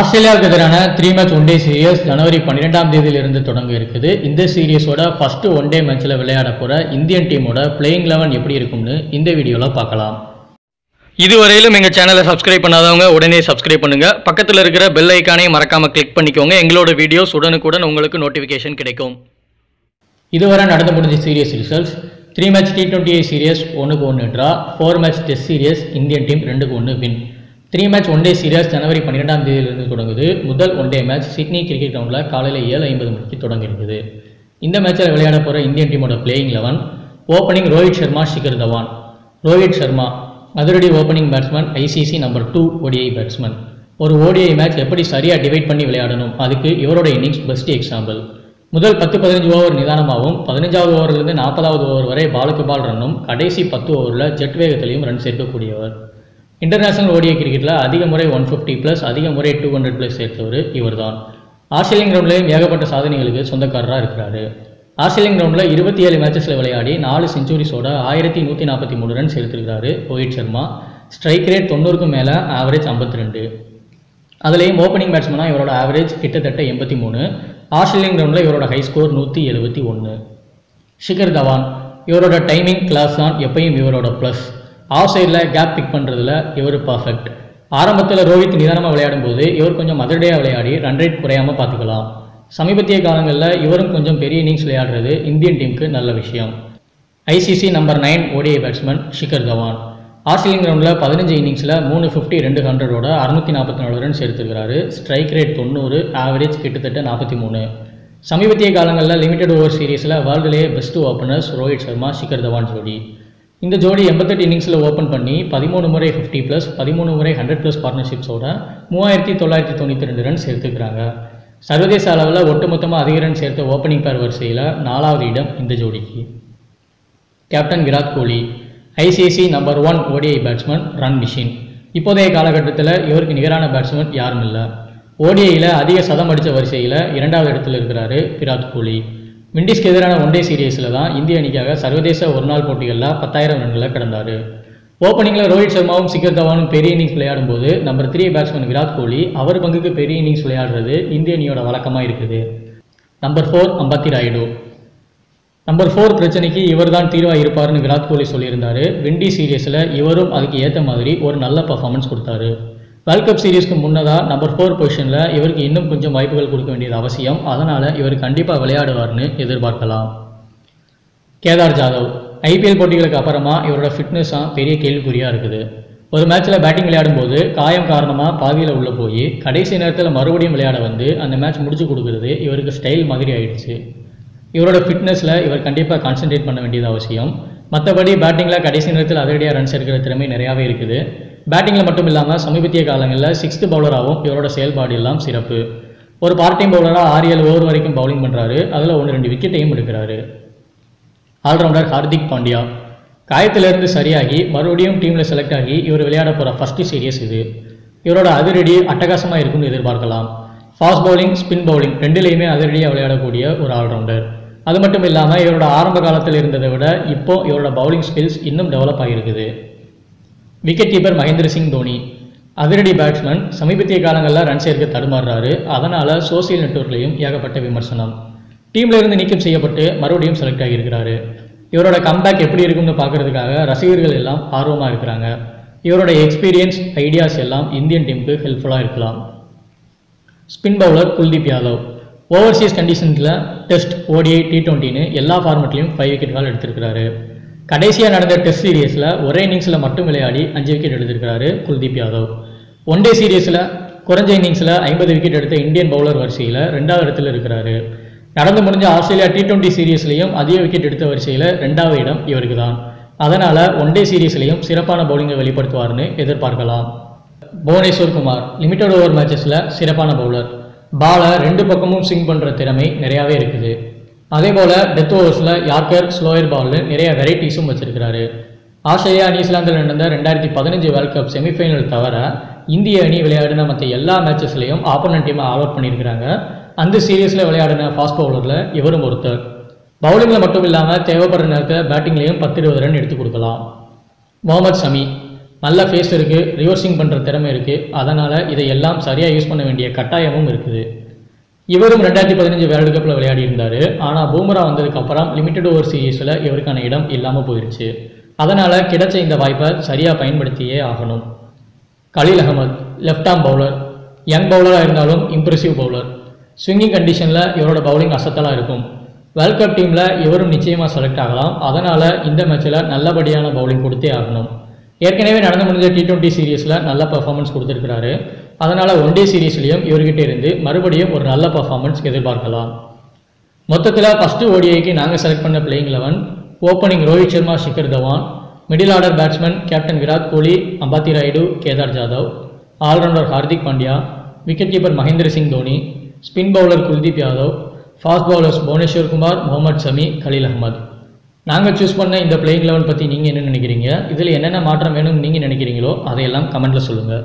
ஆஸ்திரேலியாவுக்கு எதிரான three match one day series ஜனவரி பன்னிரெண்டாம் தேதியிலிருந்து தொடங்க இருக்குது. இந்த சீரியஸோட ஃபர்ஸ்ட் ஒன் டே மேட்ச்சில் விளையாட போகிற இந்தியன் டீமோட பிளேயிங் லெவன் எப்படி இருக்கும்னு இந்த வீடியோவில் பார்க்கலாம். இதுவரையிலும் எங்கள் சேனலை சப்ஸ்கிரைப் பண்ணாதவங்க உடனே சப்ஸ்கிரைப் பண்ணுங்க. பக்கத்தில் இருக்கிற பெல் ஐக்கானே மறக்காமல் கிளிக் பண்ணிக்கோங்க. எங்களோட வீடியோஸ் உடனுக்குடன் உங்களுக்கு நோட்டிஃபிகேஷன் கிடைக்கும். இதுவரை நடந்து முடிஞ்ச series results three match T twenty series ஒன்றுக்கு ஒன்று draw four match test series Indian team ரெண்டுக்கு ஒன்று win three match one day series ஜனவரி பன்னிரெண்டாம் தேதியிலிருந்து தொடங்குது. முதல் one day match Sydney cricket கிரவுண்டில் காலையில் ஏழு ஐம்பது மணிக்கு தொடங்கியிருக்குது இந்த மேட்ச்சில் விளையாட போகிற இந்தியன் டீமோட playing eleven opening Rohit Sharma Shikhar Dhawan. Rohit Sharma அதிரடி opening batsman ICC number two ODI batsman ஒரு ஓடிஐ மேட்ச் எப்படி சரியாக டிவைட் பண்ணி விளையாடணும்? அதுக்கு இவரோட இன்னிங்ஸ் பெஸ்ட் எக்ஸாம்பிள் முதல் பத்து பதினஞ்சு ஓவர் நிதானமாகவும் பதினஞ்சாவது ஓவரிலிருந்து நாற்பதாவது ஓவர் வரை பாலுக்கு பால் ரன்னும் கடைசி பத்து ஓவரில் ஜெட் வேகத்திலையும் ரன் சேர்க்கக்கூடியவர். இன்டர்நேஷனல் ஓடிஐ கிரிக்கெட்டில் அதிக முறை ஒன் ஃபிஃப்டி ப்ளஸ் அதிக முறை டூ ஹண்ட்ரட் ப்ளஸ் சேர்த்தவர் இவர்தான். ஆஸ்திரேலியன் கிரவுண்ட்லேயும் ஏகப்பட்ட சாதனைகளுக்கு சொந்தக்காரராக இருக்கிறாரு. ஆஸ்திரேலியன் கிரவுண்டில் இருபத்தி ஏழு மேட்சஸில் விளையாடி நாலு செஞ்சுரிஸோட ஆயிரத்தி நூற்றி நாற்பத்தி மூணு ரன் சேர்த்திருக்காரு ரோஹித் சர்மா. ஸ்ட்ரைக் ரேட் தொண்ணூறுக்கும் மேலே ஆவரேஜ் ஐம்பத்தி ரெண்டு. அதுலேயும் ஓப்பனிங் பேட்ஸ்மனாக இவரோட ஆவரேஜ் கிட்டத்தட்ட எண்பத்தி மூணு. ஆஸ்திரேலியன் கிரவுண்டில் இவரோட ஹை ஸ்கோர் நூற்றி எழுபத்தி ஒன்று ஷிகர் தவான் இவரோட டைமிங் கிளாஸ் தான் எப்பயும் இவரோட ப்ளஸ் ஆஃப் சைடில் கேப் பிக் பண்ணுறதுல இவர் பர்ஃபெக்ட் ஆரம்பத்தில் ரோஹித் நிதானமாக விளையாடும் போது இவர் கொஞ்சம் மதுரடையாக விளையாடி ரன் ரேட் குறையாமல் பார்த்துக்கலாம். சமீபத்திய காலங்களில் இவரும் கொஞ்சம் பெரிய இன்னிங்ஸ் விளையாடுறது இந்தியன் டீமுக்கு நல்ல விஷயம். ICC number nine ODI batsman Shikhar Dhawan Australian கிரவுண்டில் பதினஞ்சு இன்னிங்ஸில் மூணு ஃபிஃப்டி ரெண்டு ஹண்ட்ரடோட அறுநூற்றி நாற்பத்தி நாலு ரன் எடுத்துருக்கிறாரு. ஸ்ட்ரைக் ரேட் தொண்ணூறு ஆவரேஜ் கிட்டத்தட்ட நாற்பத்தி மூணு. சமீபத்திய காலங்களில் லிமிடெட் ஓவர் சீரீஸில் வேர்ல்டுலேயே பெஸ்ட் ஓப்பனர்ஸ் ரோஹித் சர்மா ஷிகர் தவான் ஜோடி. இந்த ஜோடி எண்பத்தெட்டு இன்னிங்ஸில் ஓப்பன் பண்ணி பதிமூணு முறை ஃபிஃப்டி ப்ளஸ் பதிமூணு முறை ஹண்ட்ரட் ப்ளஸ் பார்ட்னர்ஷிப்ஸோட மூவாயிரத்தி தொள்ளாயிரத்தி தொண்ணூற்றி ரெண்டு ரன் சேர்த்துக்கிறாங்க சர்வதேச அளவில் ஒட்டுமொத்தமாக அதிக ரன் சேர்த்த ஓப்பனிங் பேர் வரிசையில் நாலாவது இடம் இந்த ஜோடிக்கு. Captain Virat Kohli ICC number one ODI batsman run machine இப்போதைய காலகட்டத்தில் இவருக்கு நிகரான பேட்ஸ்மேன் யாரும் இல்லை ஓடிஐயில் அதிக சதம் அடித்த வரிசையில் இரண்டாவது இடத்துல இருக்கிறாரு விராட் கோலி. விண்டீஸ்க்கு எதிரான ஒன்டே சீரீஸில் தான் இந்திய அணிக்காக சர்வதேச ஒருநாள் போட்டிகளில் பத்தாயிரம் ரன்களை கடந்தார். ஓப்பனிங்கில் ரோஹித் சர்மாவும் சிகர் தவானும் பெரிய இன்னிங்ஸ் விளையாடும் போது number three batsman Virat Kohli அவர் பங்குக்கு பெரிய இன்னிங்ஸ் விளையாடுறது இந்திய அணியோட வழக்கமாக இருக்குது. நம்பர் ஃபோர் அம்பத்தி ராயுடு. நம்பர் ஃபோர் பிரச்சனைக்கு இவர் தான் தீர்வாக இருப்பார்னு விராட் கோலி சொல்லியிருந்தாரு. விண்டி சீரியஸில் இவரும் அதுக்கு ஏற்ற மாதிரி ஒரு நல்ல பர்ஃபார்மன்ஸ் கொடுத்தாரு. வேர்ல்ட் கப் சீரீஸ்க்கு முன்னதாக நம்பர் ஃபோர் பொசிஷனில் இவருக்கு இன்னும் கொஞ்சம் வாய்ப்புகள் கொடுக்க வேண்டியது அவசியம். அதனால் இவர் கண்டிப்பாக விளையாடுவார்னு எதிர்பார்க்கலாம். கேதார் ஜாதவ் ஐபிஎல் போட்டிகளுக்கு அப்புறமா இவரோட ஃபிட்னஸ் தான் பெரிய கேள்விக்குறியாக இருக்குது. ஒரு மேட்ச்சில் பேட்டிங் விளையாடும்போது காயம் காரணமாக பாதியில் உள்ளே போய் கடைசி நேரத்தில் மறுபடியும் விளையாட வந்து அந்த மேட்ச் முடிச்சு கொடுக்குறது இவருக்கு ஸ்டைல் மாதிரி ஆயிடுச்சு. இவரோட ஃபிட்னஸில் இவர் கண்டிப்பாக கான்சென்ட்ரேட் பண்ண வேண்டியது அவசியம். மற்றபடி பேட்டிங்கில் கடைசி நேரத்தில் அதிரடியாக ரன்ஸ் எடுக்கிற திறமை நிறையாவே இருக்குது. பேட்டிங்கில் மட்டும் இல்லாமல் சமீபத்திய காலங்களில் சிக்ஸ்த்து பவுலராகவும் இவரோட செயல்பாடு எல்லாம் சிறப்பு. ஒரு பார்ட் டைம் பவுலராக ஆறு ஏழு ஓவர் வரைக்கும் பவுலிங் பண்ணுறாரு அதில் ஒன்று ரெண்டு விக்கெட்டையும் எடுக்கிறாரு. ஆல்ரவுண்டர் ஹார்திக் பாண்டியா. காயத்திலிருந்து சரியாகி மறுபடியும் டீமில் செலக்ட் ஆகி இவர் விளையாட போகிற ஃபர்ஸ்ட் சீரியஸ் இது. இவரோட அதிரடி அட்டகாசமாக இருக்கும்னு எதிர்பார்க்கலாம். ஃபாஸ்ட் பவுலிங் ஸ்பின் பவுலிங் ரெண்டுலேயுமே அதிரடியாக விளையாடக்கூடிய ஒரு ஆல்ரவுண்டர் அது மட்டும் இல்லாமல் இவரோட ஆரம்ப காலத்தில் இருந்ததை விட இப்போ இவரோட பவுலிங் ஸ்கில்ஸ் இன்னும் develop ஆகியிருக்குது. Wicket keeper Mahendra Singh Dhoni. அதிரடி பேட்ஸ்மேன் சமீபத்திய காலங்களில் ரன் சேர்க்க தடுமாறுறாரு. அதனால் சோசியல் நெட்ஒர்க்லையும் ஏகப்பட்ட விமர்சனம். டீம்ல இருந்து நீக்கம் செய்யப்பட்டு மறுபடியும் செலக்ட் ஆகியிருக்கிறாரு. இவரோட கம்பேக் எப்படி இருக்கும்னு பார்க்கறதுக்காக ரசிகர்கள் எல்லாம் ஆர்வமாக இருக்கிறாங்க. இவரோட எக்ஸ்பீரியன்ஸ் ஐடியாஸ் எல்லாம் இந்தியன் டீமுக்கு ஹெல்ப்ஃபுல்லாக இருக்கலாம். Spin bowler Kuldeep Yadav. Overseas கண்டிஷன்ஸில் test ODI T டுவெண்ட்டின்னு எல்லா ஃபார்மெட்லையும் ஃபைவ் விக்கெட்கள் எடுத்திருக்கிறாரு. கடைசியாக நடந்த டெஸ்ட் சீரியஸில் ஒரே இன்னிங்ஸில் மட்டும் விளையாடி அஞ்சு விக்கெட் எடுத்திருக்கிறாரு குல்தீப் யாதவ். ஒன் டே சீரியஸில் குறைஞ்ச இன்னிங்ஸில் ஐம்பது விக்கெட் எடுத்த இந்தியன் பவுலர் வரிசையில் ரெண்டாவது இடத்துல இருக்கிறாரு. நடந்து முடிஞ்ச ஆஸ்திரேலியா டி டுவெண்ட்டி சீரியஸ்லையும் அதிக விக்கெட் எடுத்த வரிசையில் ரெண்டாவது இடம் இவருக்கு தான் அதனால் ஒன் டே சீரீஸ்லையும் சிறப்பான பவுலிங்கை வெளிப்படுத்துவார்னு எதிர்பார்க்கலாம். புவனேஸ்வர் குமார் லிமிட்டட் ஓவர் மேட்சஸில் சிறப்பான பவுலர் பாலை ரெண்டு பக்கமும் ஸ்விங் பண்ணுற திறமை நிறையாவே இருக்குது. அதே போல் டெத் ஓவர்ஸில் யார்கர் ஸ்லோயர் பால்னு நிறைய வெரைட்டிஸும் வச்சிருக்கிறாரு. ஆஸ்திரேலியா நியூசிலாந்தில் நடந்த ரெண்டாயிரத்தி பதினஞ்சு வேர்ல்ட் கப் செமிஃபைனல் தவிர இந்திய அணி விளையாடின மற்ற எல்லா மேட்சஸ்லையும் ஆப்போனன்ட் டீமை ஆல் அவுட் பண்ணியிருக்கிறாங்க. அந்த சீரியஸில் விளையாடின ஃபாஸ்ட் பவுலரில் இவரும் ஒருத்தர். பவுலிங்கில் மட்டும் இல்லாமல் தேவைப்படுற நேரத்தில் பேட்டிங்லேயும் பத்து இருபது ரன் எடுத்து கொடுக்கலாம். முகமது ஷமி. நல்ல ஃபேஸ் இருக்குது ரிவர்சிங் பண்ணுற திறமை இருக்குது அதனால் இதை எல்லாம் சரியாக யூஸ் பண்ண வேண்டிய கட்டாயமும் இருக்குது. இவரும் ரெண்டாயிரத்தி பதினஞ்சு வேர்ல்டு கப்பில் விளையாடி இருந்தார் ஆனால் பூமரா வந்ததுக்கப்புறம் லிமிட்டட் ஓவர் சீரீஸில் இவருக்கான இடம் இல்லாமல் போயிடுச்சு அதனால் கிடைச்ச இந்த வாய்ப்பை சரியாக பயன்படுத்தியே ஆகணும். Khaleel Ahmed left arm bowler young பவுலராக இருந்தாலும் இம்ப்ரெசிவ் பவுலர் ஸ்விங்கிங் கண்டிஷனில் இவரோட பவுலிங் அசத்தலாக இருக்கும். வேர்ல்ட் கப் டீமில் இவரும் நிச்சயமாக செலக்ட் ஆகலாம். அதனால் இந்த மேட்ச்சில் நல்லபடியான பவுலிங் கொடுத்தே ஆகணும். ஏற்கனவே நடந்து முடிஞ்ச டி டுவெண்ட்டி சீரீஸில் நல்ல பர்ஃபார்மன்ஸ் கொடுத்துருக்கிறாரு. அதனால் ஒன் டே சீரீஸ்லையும் இவர்கிட்ட இருந்து மறுபடியும் ஒரு நல்ல பர்ஃபார்மன்ஸ் எதிர்பார்க்கலாம். மொத்தத்தில் ஃபஸ்ட்டு ஓடிஐக்கு நாங்கள் செலக்ட் பண்ண playing eleven opening Rohit Sharma Shikhar Dhawan middle order batsman captain Virat Kohli Ambati Rayudu Kedar Jadhav allrounder Hardik Pandya wicket keeper Mahendra Singh Dhoni spin bowler Kuldeep Yadav fast bowlers Bhuvneshwar Kumar Mohammed Shami Khaleel Ahmed நாங்கள் choose பண்ண இந்த playing eleven பற்றி நீங்கள் என்ன நினைக்கிறீங்க? இதில் என்னென்ன மாற்றம் வேணும்னு நீங்கள் நினைக்கிறீங்களோ அதையெல்லாம் கமெண்ட்டில் சொல்லுங்கள்